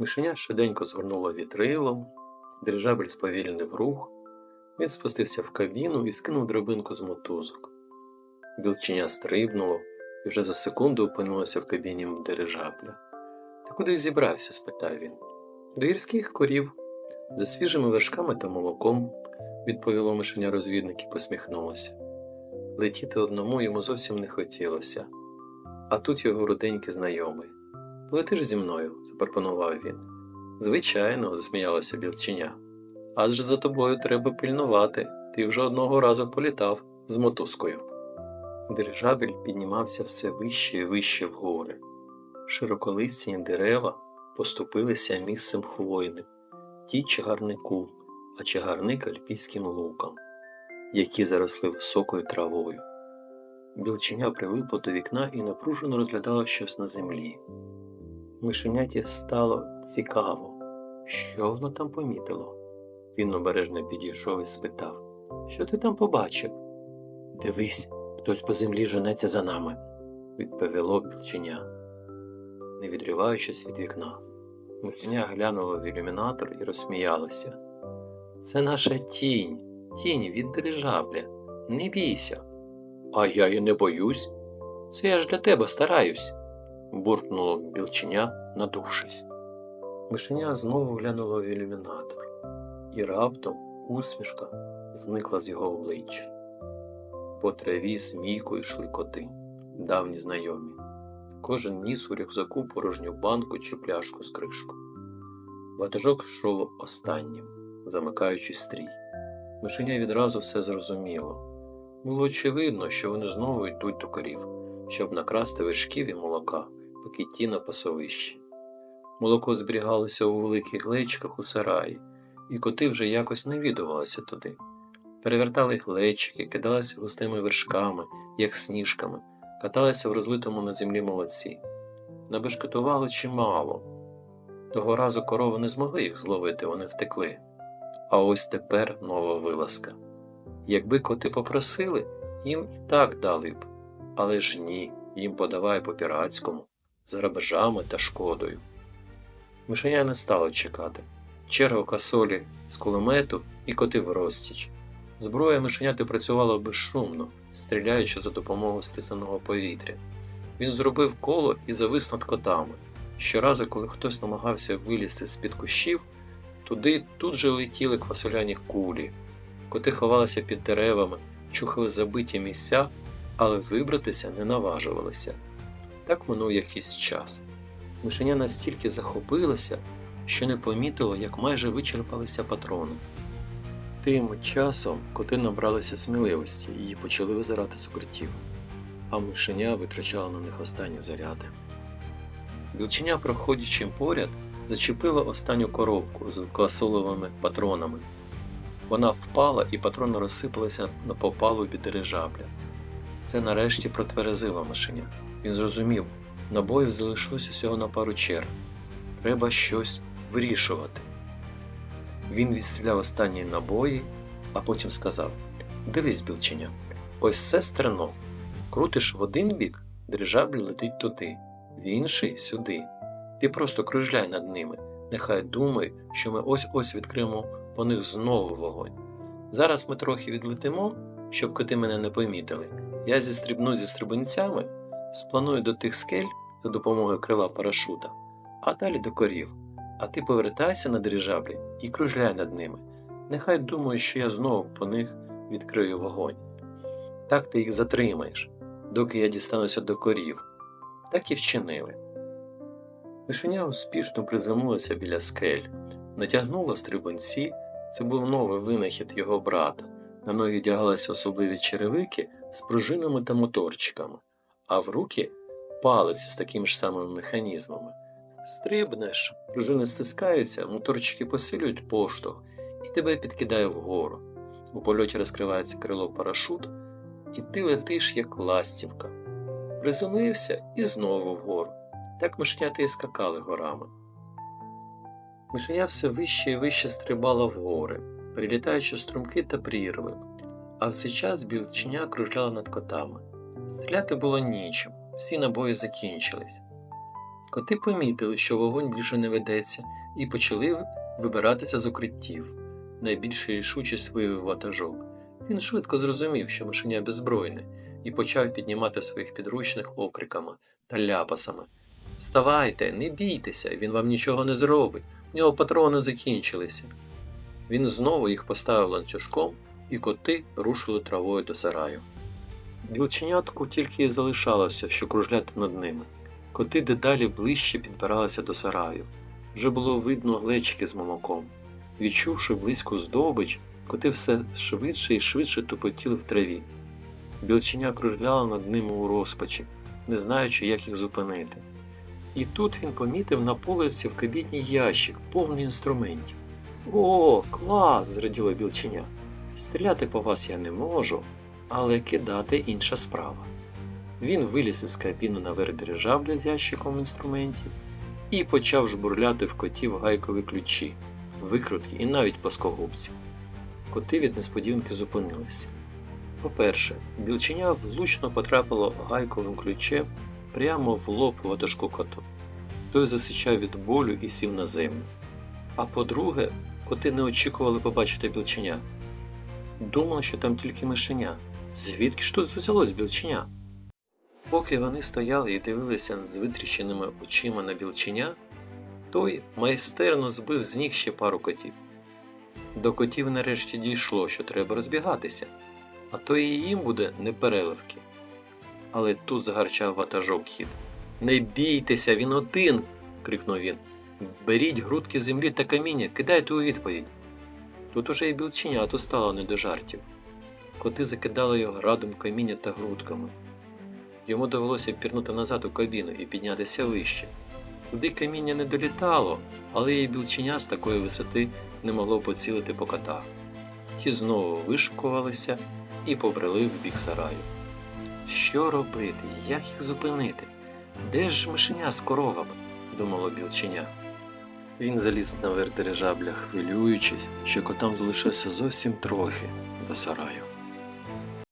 Мишеня швиденько згорнуло вітрилом, дирижабель сповільнив рух, він спустився в кабіну і скинув драбинку з мотузок. Білченя стрибнуло і вже за секунду опинилося в кабіні дирижабля. Ти куди зібрався? спитав він. До гірських корів, за свіжими вершками та молоком, відповіло мишеня розвідник і посміхнулося. Летіти одному йому зовсім не хотілося, а тут його руденький знайомий. Полетиш зі мною, запропонував він. Звичайно, засміялася білченя. Адже за тобою треба пильнувати. Ти вже одного разу політав з мотузкою. Дирижабель піднімався все вище і вище вгори. Широколистяні дерева поступилися місцем хвойним, ті чагарнику, а чагарник альпійським луком, які заросли високою травою. Білченя прилипло до вікна і напружено розглядала щось на землі. Мишеняті стало цікаво, що воно там помітило. Він обережно підійшов і спитав, що ти там побачив? Дивись, хтось по землі женеться за нами, відповіло білченя, не відриваючись від вікна. Мишеня глянуло в ілюмінатор і розсміялося. Це наша тінь, тінь від дирижабля. Не бійся. А я і не боюсь. Це я ж для тебе стараюсь буркнуло білченя, надувшись. Мишеня знову глянуло в ілюмінатор, і раптом усмішка зникла з його обличчя. По траві смійко йшли коти, давні знайомі. Кожен ніс у рюкзаку порожню банку чи пляшку з кришкою. Ватажок йшов останнім, замикаючи стрій. Мишеня відразу все зрозуміло. Було очевидно, що вони знову йдуть до корів, щоб накрасти вершків і молока поки ті на пасовищі. Молоко зберігалося у великих глечиках у сараї, і коти вже якось навідувалися туди. Перевертали глечики, кидалися густими вершками, як сніжками, каталися в розлитому на землі молодці. Набешкетувало чимало. Того разу корови не змогли їх зловити, вони втекли. А ось тепер нова вилазка. Якби коти попросили, їм і так дали б, але ж ні, їм подавай по піратському з грабежами та шкодою. Мишеня не стало чекати. Черга касолі з кулемету і коти в розтіч. Зброя мишеняти працювала безшумно, стріляючи за допомогою стисненого повітря. Він зробив коло і завис над котами. Щоразу, коли хтось намагався вилізти з під кущів, туди тут же летіли квасоляні кулі. Коти ховалися під деревами, чухали забиті місця, але вибратися не наважувалися. Так минув якийсь час. Мишеня настільки захопилося, що не помітило, як майже вичерпалися патрони. Тим часом коти набралися сміливості і почали визирати з укриттів, а мишеня витрачала на них останні заряди. Білченя, проходячи поряд, зачепила останню коробку з квасоловими патронами. Вона впала і патрони розсипалися на попалубі дирижабля. Це нарешті протверезило мишеня. Він зрозумів, набоїв залишилось усього на пару черг. Треба щось вирішувати. Він відстріляв останні набої, а потім сказав: Дивись, білченя, ось це стерно. Крутиш в один бік, дирижабль летить туди, в інший сюди. Ти просто кружляй над ними. Нехай думають, що ми ось ось відкриємо по них знову вогонь. Зараз ми трохи відлетимо, щоб коти мене не помітили. Я зістрибну зі стрибунцями спланую до тих скель за допомогою крила парашута, а далі до корів. А ти повертайся на дирижаблі і кружляй над ними. Нехай думають, що я знову по них відкрию вогонь. Так ти їх затримаєш, доки я дістануся до корів. Так і вчинили. Мишеня успішно приземлилася біля скель, натягнула стрибунці, це був новий винахід його брата. На ноги дягалися особливі черевики з пружинами та моторчиками а в руки палець з такими ж самими механізмами. Стрибнеш, пружини стискаються, моторчики посилюють поштовх і тебе підкидає вгору. У польоті розкривається крило парашут, і ти летиш, як ластівка. Приземлився і знову вгору. Так мишенята і скакали горами. Мишеня все вище і вище стрибала вгори, прилітаючи струмки та прірви, а в цей час білченя кружляла над котами. Стріляти було нічим, всі набої закінчились. Коти помітили, що вогонь більше не ведеться, і почали вибиратися з укриттів. Найбільше рішучість виявив ватажок. Він швидко зрозумів, що мишеня беззбройне, і почав піднімати своїх підручних окриками та ляпасами. Вставайте, не бійтеся, він вам нічого не зробить, в нього патрони закінчилися. Він знову їх поставив ланцюжком, і коти рушили травою до сараю. Білченятку тільки і залишалося, що кружляти над ними. Коти дедалі ближче підбиралися до сараю. Вже було видно глечики з молоком. Відчувши близьку здобич, коти все швидше і швидше тупотіли в траві. Білченя кружляла над ними у розпачі, не знаючи, як їх зупинити. І тут він помітив на полиці в кабіні ящик, повний інструментів. О, клас! зраділо білченя. Стріляти по вас я не можу, але кидати інша справа. Він виліз із кабіни наверх дирижабля з ящиком інструментів і почав жбурляти в котів гайкові ключі, викрутки і навіть плоскогубці. Коти від несподіванки зупинилися. По-перше, білченя влучно потрапило гайковим ключем прямо в лоб ватажку коту. Той засичав від болю і сів на землю. А по-друге, коти не очікували побачити білченя. Думали, що там тільки мишеня. Звідки ж тут взялось білченя? Поки вони стояли і дивилися з витріщеними очима на білченя, той майстерно збив з ніг ще пару котів. До котів нарешті дійшло, що треба розбігатися, а то і їм буде непереливки. Але тут загарчав ватажок кіт. Не бійтеся, він один. крикнув він. Беріть грудки землі та каміння, кидайте у відповідь. Тут уже і білченяту стало не до жартів. Коти закидали його градом каміння та грудками. Йому довелося пірнути назад у кабіну і піднятися вище. Туди каміння не долітало, але і білченя з такої висоти не могло поцілити по котах. Ті знову вишукувалися і побрели в бік сараю. Що робити? Як їх зупинити? Де ж мишеня з коровами? думало білченя. Він заліз на дирижабля, хвилюючись, що котам залишилося зовсім трохи до сараю.